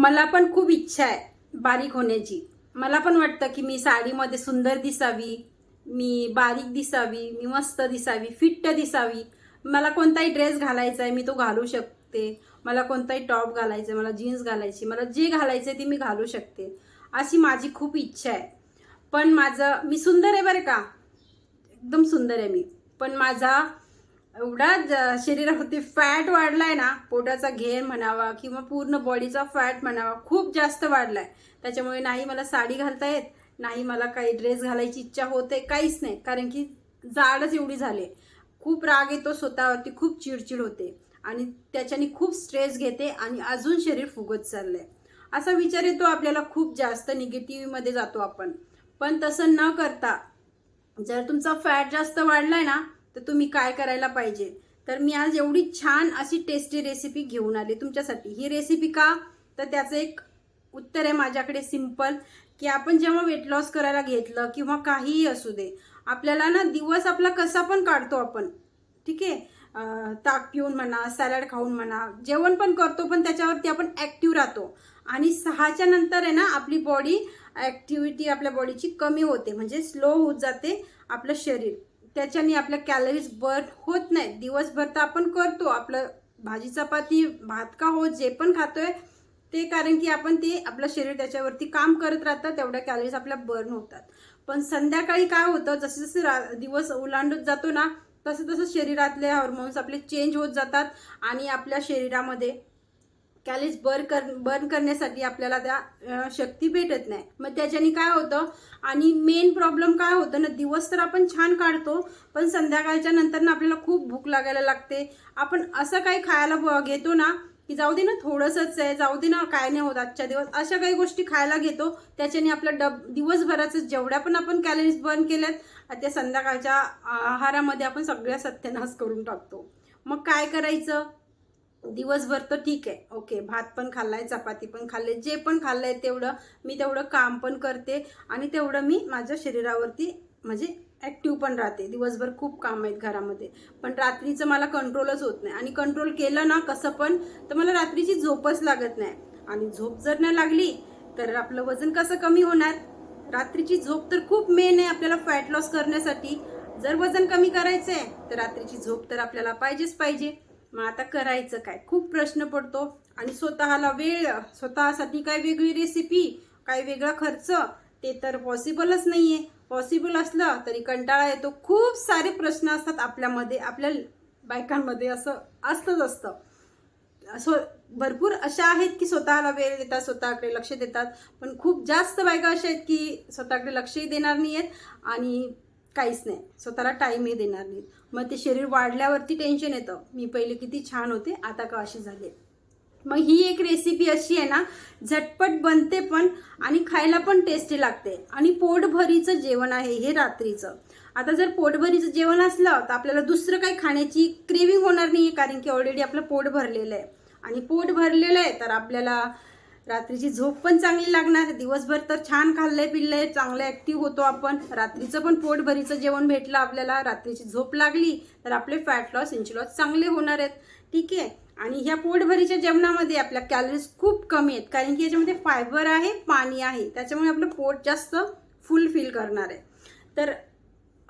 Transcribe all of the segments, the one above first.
मला पण खूप इच्छा आहे बारीक होण्याची. मला पण वाटतं की मी साडीमध्ये सुंदर दिसावी मी बारीक दिसावी मी मस्त दिसावी फिट्ट दिसावी. मला कोणताही ड्रेस घालायचा आहे मी तो घालू शकते. मला कोणताही टॉप घालायचा आहे मला जीन्स घालायची मला जे घालायचं आहे ते मी घालू शकते. अशी माझी खूप इच्छा आहे. पण माझं मी सुंदर आहे बरं का? एकदम सुंदर आहे मी. पण माझा एवढा ज- शरीरावरती फॅट वाढलाय ना पोटाचा घेर म्हणावा किंवा पूर्ण बॉडीचा फॅट म्हणावा खूप जास्त वाढलाय. त्याच्यामुळे नाही मला साडी घालता येत नाही मला काही ड्रेस घालायची इच्छा होते काहीच नाही. कारण की जाडच एवढी झाले. खूप राग येतो स्वतःवरती खूप चिडचिड होते. आणि त्याच्याने खूप स्ट्रेस घेते आणि अजून शरीर फुगत चाललंय. असा विचार येतो आपल्याला खूप जास्त निगेटिव्हमध्ये जातो आपण. पण तसं न करता जर तुमचा फॅट जास्त वाढलाय ना तर तुम्ही काय करायला पाहिजे? तर मी आज एवढी छान अशी टेस्टी रेसिपी घेऊन आली तुमच्यासाठी. ही रेसिपी का? तर त्याचं एक उत्तर आहे माझ्याकडे सिंपल की आपण जेव्हा वेट लॉस करायला घेतलं किंवा काहीही असू दे आपल्याला ना दिवस आपला कसा पण काढतो आपण. ठीक आहे? ताक पिऊन म्हणा सॅलड खाऊन म्हणा जेवण पण करतो पण त्याच्यावरती आपण ॲक्टिव्ह राहतो. आणि सहाच्या नंतर आहे ना आपली बॉडी ॲक्टिव्हिटी आपल्या बॉडीची कमी होते. म्हणजे स्लो होत जाते आपलं शरीर. त्याच्याने आपल्या कॅलरीज बर्न होत नाही दिवसभर तर आपण करतो. आपलं भाजी चपाती भात का हो जे पण खातोय ते कारण की आपण ते आपलं शरीर त्याच्यावरती काम करत राहतं तेवढ्या कॅलरीज आपल्या बर्न होतात. पण संध्याकाळी काय होतं जसे जसे रा दिवस ओलांडत जातो ना तसं तसं शरीरातले हार्मोन्स आपले चेंज होत जातात आणि आपल्या शरीरामध्ये कॅलरीज बर्न कर बर्न करण्यासाठी आपल्याला त्या शक्ती भेटत नाही. मग त्याच्याने काय होतं? आणि मेन प्रॉब्लेम काय होतं ना दिवस तर आपण छान काढतो पण संध्याकाळच्या नंतर ना आपल्याला खूप भूक लागायला लागते. आपण असं काही खायला ब- घेतो ना की जाऊ दे ना थोडंसंच आहे जाऊ दे ना काय नाही होत आजच्या दिवस अशा काही गोष्टी खायला घेतो. त्याच्याने आपलं डब दिवसभराचं जेवढ्या पण आपण कॅलरीज बर्न केल्यात त्या संध्याकाळच्या आहारामध्ये आपण सगळ्या सत्यानाश करून टाकतो. मग काय करायचं? दिवसभर तर ठीक आहे. ओके भात पण खाल्लाय चपाती पण खाल्ले जे पण खाल्लंय तेवढं मी तेवढं काम पण करते आणि तेवढं मी माझ्या शरीरावरती म्हणजे ॲक्टिव्ह पण राहते. दिवसभर खूप काम आहेत घरामध्ये. पण रात्रीचं मला कंट्रोलच होत नाही. आणि कंट्रोल केलं ना कसं पण तर मला रात्रीची झोपच लागत नाही. आणि झोप जर नाही लागली तर आपलं वजन कसं कमी होणार? रात्रीची झोप तर खूप मेन आहे आपल्याला फॅट लॉस करण्यासाठी. जर वजन कमी करायचं आहे तर रात्रीची झोप तर आपल्याला पाहिजेच पाहिजे. मग आता करायचं काय? खूप प्रश्न पडतो. आणि स्वतःला वेळ स्वतःसाठी काय वेगळी रेसिपी काय वेगळा खर्च ते तर पॉसिबलच नाहीये. पॉसिबल असलं तरी कंटाळा येतो. खूप सारे प्रश्न असतात आपल्यामध्ये आपल्या बायकांमध्ये असं असतंच असतं. सो भरपूर अशा आहेत की स्वतःला वेळ देतात स्वतःकडे लक्ष देतात. पण खूप जास्त बायका अशा आहेत की स्वतःकडे लक्षही देणार नाही आहेत आणि काहीच नाही. स्वतःला टाईमही देणार नाही मग ते शरीर वाढल्यावरती टेन्शन येतं. मी पहिले किती छान होते आता का असे झाले मग ही एक रेसिपी अशी आहे ना झटपट बनते पण आणि खायला पण टेस्टी लागते. आणि पोटभरीचं जेवण आहे हे रात्रीचं. आता जर पोटभरीचं जेवण असलं तर आपल्याला दुसरं काही खाण्याची क्रेविंग होणार नाही कारण की ऑलरेडी आपलं पोट भरलेलं आहे. आणि पोट भरलेलं आहे तर आपल्याला रात्रीची झोप पण चांगली लागणार दिवसभर तर छान खाल्लंय पिल्लंय चांगलं ॲक्टिव्ह होतो आपण. रात्रीचं पण पोटभरीचं जेवण भेटलं आपल्याला. रात्रीची झोप लागली तर आपले फॅट लॉस इंची लॉस चांगले होणार आहेत. ठीक आहे? आणि ह्या पोटभरीच्या जेवणामध्ये आपल्या कॅलरीज खूप कमी आहेत. कारण की याच्यामध्ये फायबर आहे पाणी आहे. त्याच्यामुळे आपलं पोट जास्त फुलफिल करणार आहे. तर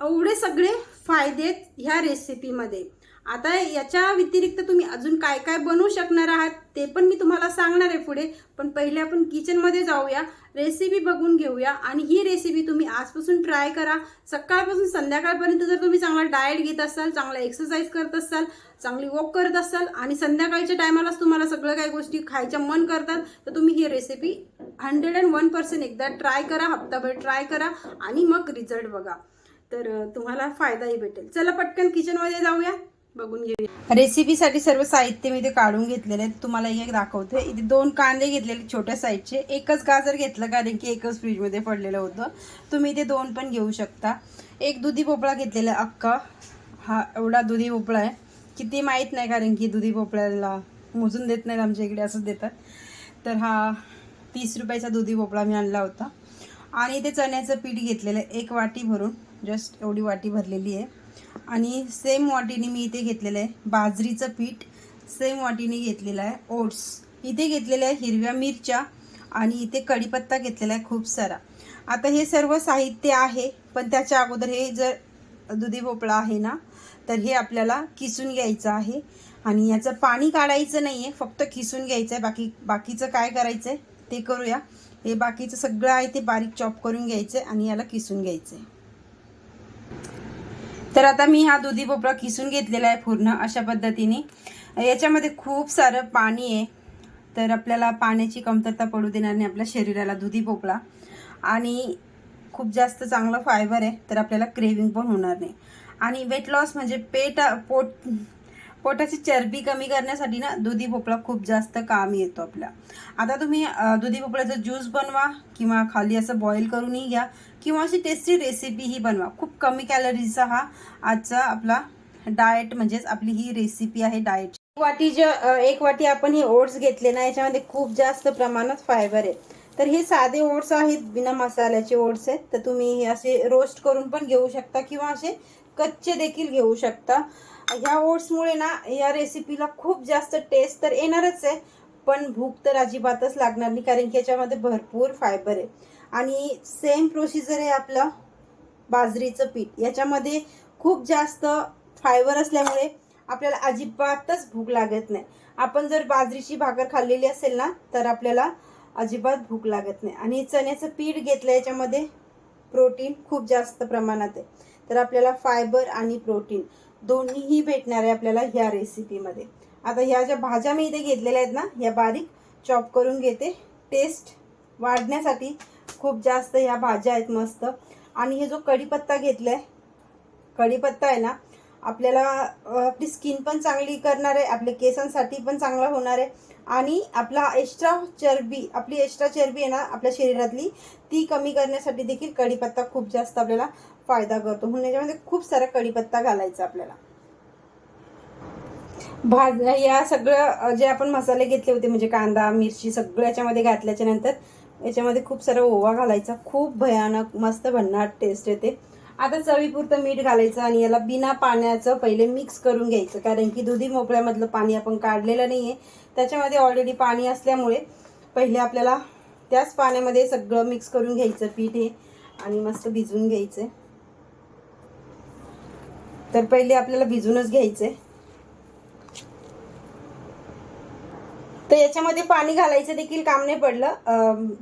एवढे सगळे फायदे आहेत ह्या रेसिपीमध्ये आता याच्या व्यतिरिक्त तुम्ही अजून काय काय बनवू शकणार आहात ते पण मी तुम्हाला सांगणार आहे पुढे. पण पहिले आपण किचनमध्ये जाऊया रेसिपी बघून घेऊया आणि ही रेसिपी तुम्ही आजपासून ट्राय करा. सकाळपासून संध्याकाळपर्यंत जर तुम्ही चांगला डाएट घेत असाल चांगला एक्सरसाइज करत असाल चांगली वॉक करत असाल आणि संध्याकाळच्या टायमालाच तुम्हाला सगळं काही गोष्टी खायच्या मन करतात तर तुम्ही ही recipe hundred and one percent एकदा ट्राय करा हप्ताभर ट्राय करा आणि मग रिझल्ट बघा. तर तुम्हाला फायदाही भेटेल. चला पटकन किचनमध्ये जाऊया. बघून घेऊया. रेसिपीसाठी सर्व साहित्य मी इथे काढून घेतलेले आहेत. तुम्हाला एक दाखवते. इथे दोन कांदे घेतलेले छोट्या साईजचे एकच गाजर घेतलं कारण की एकच फ्रीजमध्ये पडलेलं होतं. तुम्ही इथे दोन पण घेऊ शकता. एक दुधी भोपळा घेतलेला अक्का अख्खा. हा एवढा दुधी भोपळा आहे. किती माहीत नाही कारण की दुधी भोपळ्याला मोजून देत नाहीत आमच्या इकडे असंच देतात. तर हा तीस रुपयाचा दुधी भोपळा मी आणला होता. आणि इथे चण्याचं पीठ घेतलेलं आहे. एक वाटी भरून. जस्ट एवढी वाटी भरलेली आहे. आणि सेम वाटीने मी इथे घेतलेलं आहे. बाजरीचं पीठ सेम वाटीने घेतलेलं आहे. ओट्स. इथे घेतलेल्या आहे हिरव्या मिरच्या आणि इथे कढीपत्ता घेतलेला आहे खूप सारा. आता हे सर्व साहित्य आहे पण त्याच्या अगोदर हे जर दुधी भोपळा आहे ना तर हे आपल्याला किसून घ्यायचं आहे. आणि याचं पाणी काढायचं नाही आहे फक्त किसून घ्यायचं आहे. बाकी बाकीचं काय करायचं आहे ते करूया. हे बाकीचं सगळं आहे ते बारीक चॉप करून घ्यायचं आहे आणि याला किसून घ्यायचं आहे तर आता मी हा दुधी भोपळा किसून घेतलेला आहे पूर्ण अशा पद्धतीने. याच्यामध्ये खूप सारं पाणी आहे. तर आपल्याला पाण्याची कमतरता पडू देणार नाही आपल्या शरीराला दुधी भोपळा. आणि खूप जास्त चांगलं फायबर आहे तर आपल्याला क्रेविंग पण होणार नाही. आणि वेट लॉस म्हणजे पेट पोट पोटाची चरबी कमी करण्यासाठी ना दुधी भोपळा खूप जास्त काम येतो आपल्या. आता तुम्ही दुधी भोपळ्याचा ज्यूस बनवा किंवा खाली असं बॉईल करूनही घ्या किंवा अशी टेस्टी रेसिपीही बनवा. खूप कमी कॅलरीचा हा आजचा आपला डाएट म्हणजेच आपली ही रेसिपी आहे डाएट एक वाटी जे एक वाटी आपण हे ओट्स घेतले ना याच्यामध्ये खूप जास्त प्रमाणात फायबर आहे. तर हे साधे ओट्स आहेत बिना मसाल्याचे ओट्स आहेत. तर तुम्ही हे असे रोस्ट करून पण घेऊ शकता किंवा असे कच्चे देखील घेऊ शकता. ह्या ओट्समुळे ना या रेसिपीला खूप जास्त टेस्ट तर येणारच आहे. पण भूक तर अजिबातच लागणार नाही कारण की याच्यामध्ये भरपूर फायबर आहे. आणि सेम प्रोसिजर आहे आपलं बाजरीचं पीठ. याच्यामध्ये खूप जास्त फायबर असल्यामुळे आपल्याला अजिबातच भूक लागत नाही. आपण जर बाजरीची भाकर खाल्लेली असेल ना तर आपल्याला अजिबात भूक लागत नाही. आणि चण्याचं पीठ घेतलं याच्यामध्ये प्रोटीन खूप जास्त प्रमाणात आहे. तर आपल्याला फायबर आणि प्रोटीन दोन्हीही भेटणार आहे आपल्याला ह्या रेसिपीमध्ये आता ह्या ज्या भाज्या मी इथे घेतलेल्या आहेत ना ह्या बारीक चॉप करून घेते. टेस्ट वाढण्यासाठी खूप जास्त ह्या भाज्या आहेत मस्त. आणि हे जो कढीपत्ता घेतला आहे कढीपत्ता आहे ना आपल्याला आपली स्किन पण चांगली करणार आहे आपल्या केसांसाठी पण चांगला होणार आहे आणि आपला एक्स्ट्रा चरबी आपली एक्स्ट्रा चरबी आहे ना आपल्या शरीरातली ती कमी करण्यासाठी देखील कढीपत्ता खूप जास्त आपल्याला फायदा करतो. म्हणून याच्यामध्ये खूप सारा कढीपत्ता घालायचा आपल्याला. भाज या सगळं जे आपण मसाले घेतले होते म्हणजे कांदा मिरची सगळं याच्यामध्ये घातल्याच्या नंतर याच्यामध्ये खूप सारा ओवा घालायचा. खूप भयानक मस्त भन्नाट टेस्ट येते. आता चवीपुरतं मीठ घालायचं आणि याला बिना पाण्याचं पहिले मिक्स करून घ्यायचं. कारण की दुधी मोकळ्यामधलं पाणी आपण काढलेलं नाही आहे त्याच्यामध्ये ऑलरेडी पाणी असल्यामुळे पहिले आपल्याला त्याच पाण्यामध्ये सगळं मिक्स करून घ्यायचं पीठ हे आणि मस्त भिजवून घ्यायचं तर पहिले आपल्याला भिजूनच घ्यायचंय. तर याच्यामध्ये पाणी घालायचं देखील काम नाही पडलं.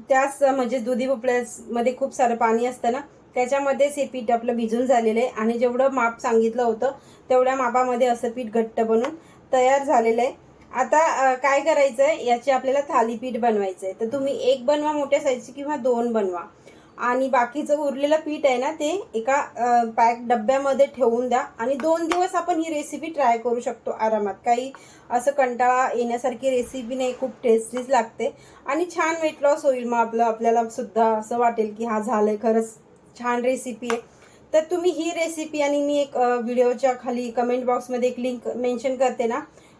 त्याच म्हणजे दुधी भोपळ्यामध्ये खूप सारं पाणी असतं ना त्याच्यामध्येच हे पीठ आपलं भिजून झालेलं आहे. आणि जेवढं माप सांगितलं होतं तेवढ्या मापामध्ये असं पीठ घट्ट बनून तयार झालेलं आहे. आता काय करायचं आहे याचे आपल्याला थालीपीठ बनवायचं आहे तर तुम्ही एक बनवा मोठ्या साईजची किंवा दोन बनवा. आणि बाकीचं उरलेलं पीठ आहे ना ते एका पॅक डब्यामध्ये ठेवून द्या. आणि दोन दिवस आपण ही रेसिपी ट्राय करू शकतो आरामात. काही असं कंटाळा येण्यासारखी रेसिपी नाही खूप टेस्टीच लागते. आणि छान वेट लॉस होईल मग आपलं आपल्याला सुद्धा असं वाटेल की हा झालं आहे खरंच. छान रेसिपी आहे. तर तुम्ही ही रेसिपी आणि मी एक व्हिडिओच्या खाली कमेंट बॉक्समध्ये एक लिंक मेन्शन करते ना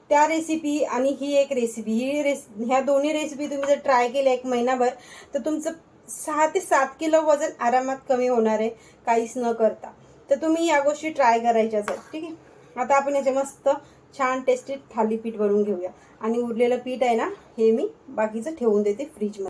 त्या रेसिपी आणि ही एक रेसिपी ही रेस ह्या दोन्ही रेसिपी तुम्ही जर ट्राय केल्या एक महिनाभर तर तुमचं सहा ते सात किलो वजन आरामात कमी होणार आहे काहीच न करता. तर तुम्ही या गोष्टी ट्राय करायच्याच आहेत ठीक आहे? आता आपण याचे मस्त छान टेस्टी थालीपीठ बनवून घेऊया. आणि उरलेलं पीठ आहे ना हे मी बाकीचं ठेवून देते फ्रीजमध्ये